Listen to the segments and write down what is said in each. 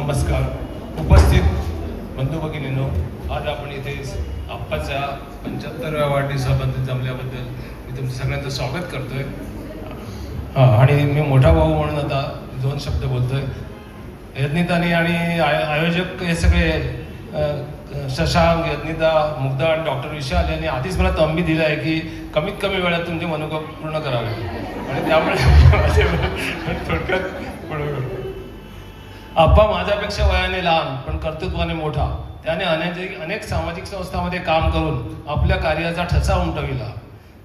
नमस्कार. उपस्थित बंधू भगिनीनो आज आपण इथे आप्पाच्या पंच्याहत्तरव्या वाढदिवसाबद्दल जमल्याबद्दल मी तुमचं सगळ्यांचं स्वागत करतोय. हां आणि मी मोठा भाऊ म्हणून आता दोन शब्द बोलतोय. यज्ञितानी आणि आय आयोजक हे सगळे शशांक यज्ञिता मुग्धा आणि डॉक्टर विशाल यांनी आधीच मला तंबी दिला आहे की कमीत कमी वेळात तुमचे मनोगत पूर्ण करावे. आणि त्यामुळे थोडक्यात पूर्ण करतो आप्पा माझ्यापेक्षा वयाने लहान पण कर्तृत्वाने मोठा. त्याने अनेक अनेक सामाजिक संस्थांमध्ये काम करून आपल्या कार्याचा ठसा उमटविला.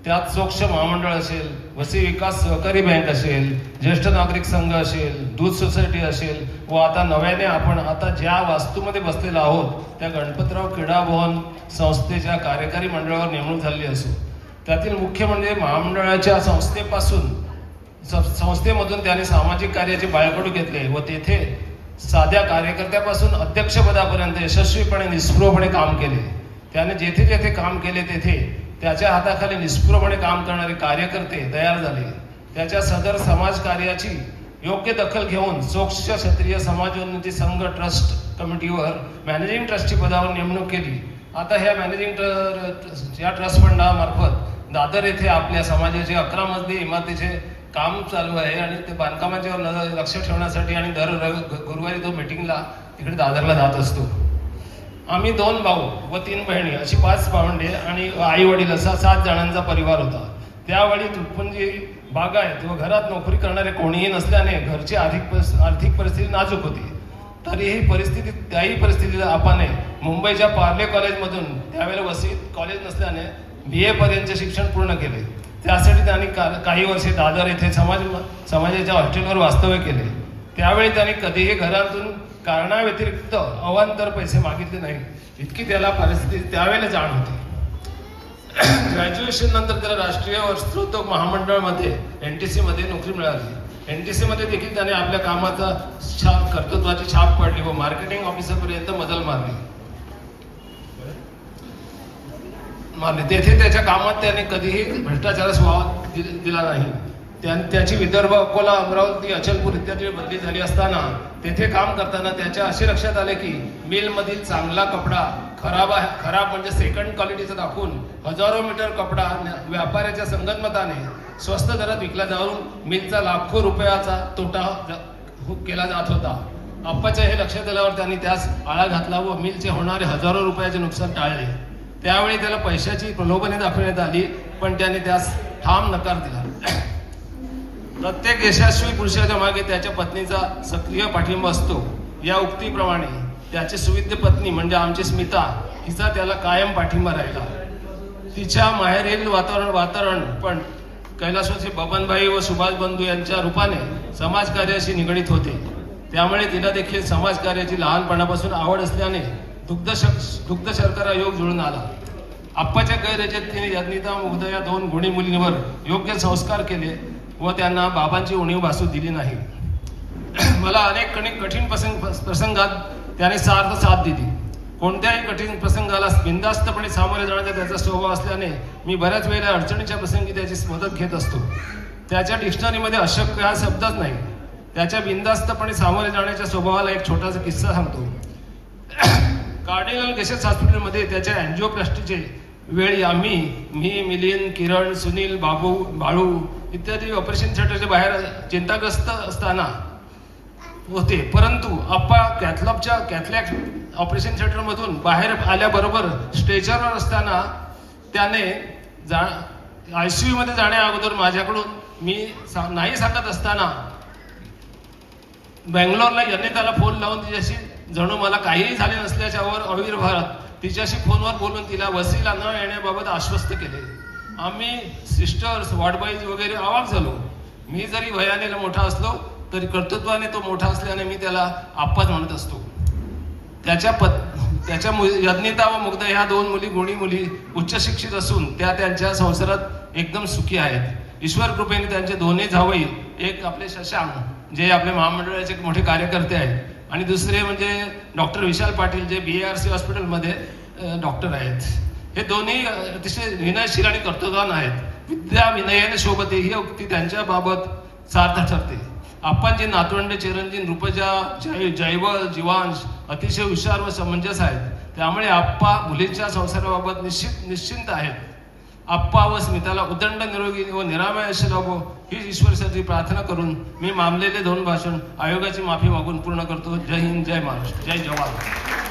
त्यात सोक्ष महामंडळ असेल वसी विकास सहकारी बँक असेल ज्येष्ठ नागरिक संघ असेल दूध सोसायटी असेल व आता नव्याने आपण आता ज्या वास्तूमध्ये बसलेलो आहोत त्या गणपतराव क्रीडा भवन संस्थेच्या कार्यकारी मंडळावर नेमणूक झालेली असो. त्यातील मुख्य म्हणजे महामंडळाच्या संस्थेपासून स- संस्थेमधून त्याने सामाजिक कार्याचे बाळकडू घेतले व तेथे साध्या कार्यकर्त्यापासून अध्यक्षपदापर्यंत यशस्वीपणे निष्प्रभपणे काम केले. त्याने जेथे जेथे काम केले तेथे त्याच्या हाताखाली निष्प्रभपणे काम करणारे कार्यकर्ते तयार झाले. त्याच्या सदर समाज कार्याची योग्य दखल घेऊन सोक्ष क्षत्रिय समाजोन्नती संघ ट्रस्ट कमिटीवर मॅनेजिंग ट्रस्टी पदावर नेमणूक केली. आता ह्या मॅनेजिंग ट्र- या ट्रस्ट फंडामार्फत दादर येथे आपल्या समाजाचे अकरा मजली इमारतीचे काम चालू आहे आणि ते बांधकामाच्यावर न- लक्ष ठेवण्यासाठी आणि दर रवि गुरुवारी तो मिटिंगला तिकडे दादरला जात असतो. आम्ही दोन भाऊ व तीन बहिणी अशी पाच भावंडे आणि आई वडील असा सात जणांचा परिवार होता. त्यावेळी तुटपुंजी आहेत व घरात नोकरी करणारे कोणीही नसल्याने घरची आर्थिक आर्थिक परिस्थिती नाजूक होती. तरीही परिस्थिती त्याही परिस्थितीला आपाने मुंबईच्या पार्ले कॉलेजमधून त्यावेळेला वसईत कॉलेज नसल्याने बी ए पर्यंतचे शिक्षण पूर्ण केले. त्यासाठी त्यांनी का काही वर्षे दादर येथे समाज समाजाच्या हॉस्टेलवर वास्तव्य केले. त्यावेळी त्यांनी कधीही घरातून कारणाव्यतिरिक्त अवांतर पैसे मागितले नाही. इतकी त्याला परिस्थिती त्यावेळेला जाण होती. ग्रॅज्युएशन नंतर त्याला राष्ट्रीय वस्त्रोद्योग महामंडळमध्ये एन टी मध्ये नोकरी मिळाली. एन टी मध्ये देखील त्याने आपल्या कामाचा छाप कर्तृत्वाची छाप पडली व मार्केटिंग ऑफिसरपर्यंत मदल मारली. मारली. तेथे त्याच्या कामात त्याने कधीही भ्रष्टाचारास वाव दि- दिला नाही. त्याची विदर्भ अकोला अमरावती अचलपूर इत्यादी बदली झाली असताना तेथे काम करताना त्याच्या असे लक्षात आले की मिलमधील चांगला कपडा खराब आहे खराब म्हणजे सेकंड क्वालिटीचा दाखवून हजारो मीटर कपडा व्यापाऱ्याच्या संगतमताने स्वस्त दरात विकला जाऊन मिलचा लाखो रुपयाचा तोटा हो, केला जात होता. आप्पाच्या हे लक्षात आल्यावर त्यांनी त्यास आळा घातला व मिलचे होणारे हजारो रुपयाचे नुकसान टाळले. त्यावेळी त्याला पैशाची प्रलोभने दाखवण्यात आली पण त्याने त्यास ठाम नकार दिला. प्रत्येक यशस्वी पुरुषाच्या मागे त्याच्या पत्नीचा सक्रिय पाठिंबा असतो. या उक्तीप्रमाणे त्याची सुविद्य पत्नी म्हणजे आमची स्मिता हिचा त्याला कायम पाठिंबा राहिला. तिच्या माहेरील वातावरण वातावरण पण कैलासवासी बबनभाई व सुभाष बंधू यांच्या रूपाने समाजकार्याशी निगडीत होते. त्यामुळे तिला देखील समाजकार्याची लहानपणापासून आवड असल्याने दुग्ध दुग्ध शर्करा योग जुळून आला. आप्पाच्या गैरजेत तिने यज्ञिता मुग्ध या दोन गुणी मुलींवर योग्य संस्कार केले व त्यांना बाबांची उणीव भासू दिली नाही. मला अनेक कणी- कठीण प्रसंग प्रसंगात त्याने सार्थ साथ दिली. कोणत्याही कठीण प्रसंगाला बिंदास्तपणे सामोरे जाण्याचा त्याचा स्वभाव असल्याने मी बऱ्याच वेळेला अडचणीच्या प्रसंगी त्याची मदत घेत असतो. त्याच्या डिक्शनरीमध्ये अशक्य हा शब्दच नाही. त्याच्या बिंदास्तपणे सामोरे जाण्याच्या स्वभावाला एक छोटासा किस्सा सांगतो. कार्डिनल गेसेस हॉस्पिटलमध्ये त्याच्या अँजिओप्लास्टीचे वेळी आम्ही मी मिलिंद किरण सुनील बाबू बाळू इत्यादी ऑपरेशन थिएटरच्या बाहेर चिंताग्रस्त असताना होते. परंतु आप्पा कॅथलॉपच्या कॅथलॅक ऑपरेशन थिएटरमधून बाहेर आल्याबरोबर स्ट्रेचरवर असताना त्याने जा आय सी यूमध्ये जाण्या अगोदर माझ्याकडून मी सा- नाही सांगत असताना बँगलोरला यांनी त्याला फोन लावून तिच्याशी जणू मला काहीही झाले नसल्याच्यावर अविर्भारात तिच्याशी फोनवर बोलून तिला वसीला न येण्याबाबत आश्वस्त केले. आम्ही सिस्टर्स वॉर्डबाईज वगैरे आवाज झालो. मी जरी भयाने मोठा असलो तरी कर्तृत्वाने तो मोठा असल्याने मी त्याला आप्पाच म्हणत असतो. त्याच्या पत त्याच्या यज्ञता यज्ञिता व मुग्ध ह्या दोन मुली गुणी मुली उच्च शिक्षित असून त्या त्यांच्या संसारात एकदम सुखी आहेत. ईश्वर कृपेने त्यांचे दोन्ही जावई एक आपले शशांक जे आपले महामंडळाचे एक मोठे कार्यकर्ते आहेत. आणि दुसरे म्हणजे डॉक्टर विशाल पाटील जे बी आर सी हॉस्पिटलमध्ये डॉक्टर आहेत. हे दोन्ही अतिशय विनयशील आणि कर्तृत्वान आहेत. विद्या विनयाने शोभते ही उक्ती त्यांच्याबाबत सार्थ ठरते. आप्पांचे नातवंडे चिरंजीन रूपजा जय जैव जीवांश अतिशय हुशार व समंजस आहेत. त्यामुळे आप्पा मुलींच्या संसाराबाबत निश्चित निश्चिंत आहेत. आप्पा व स्मिताला उदंड निरोगी व निरामय असे ही ईश्वरसाठी प्रार्थना करून मी मामलेले दोन भाषण आयोगाची माफी मागून पूर्ण करतो. जय हिंद जय महाराष्ट्र जय जवाहर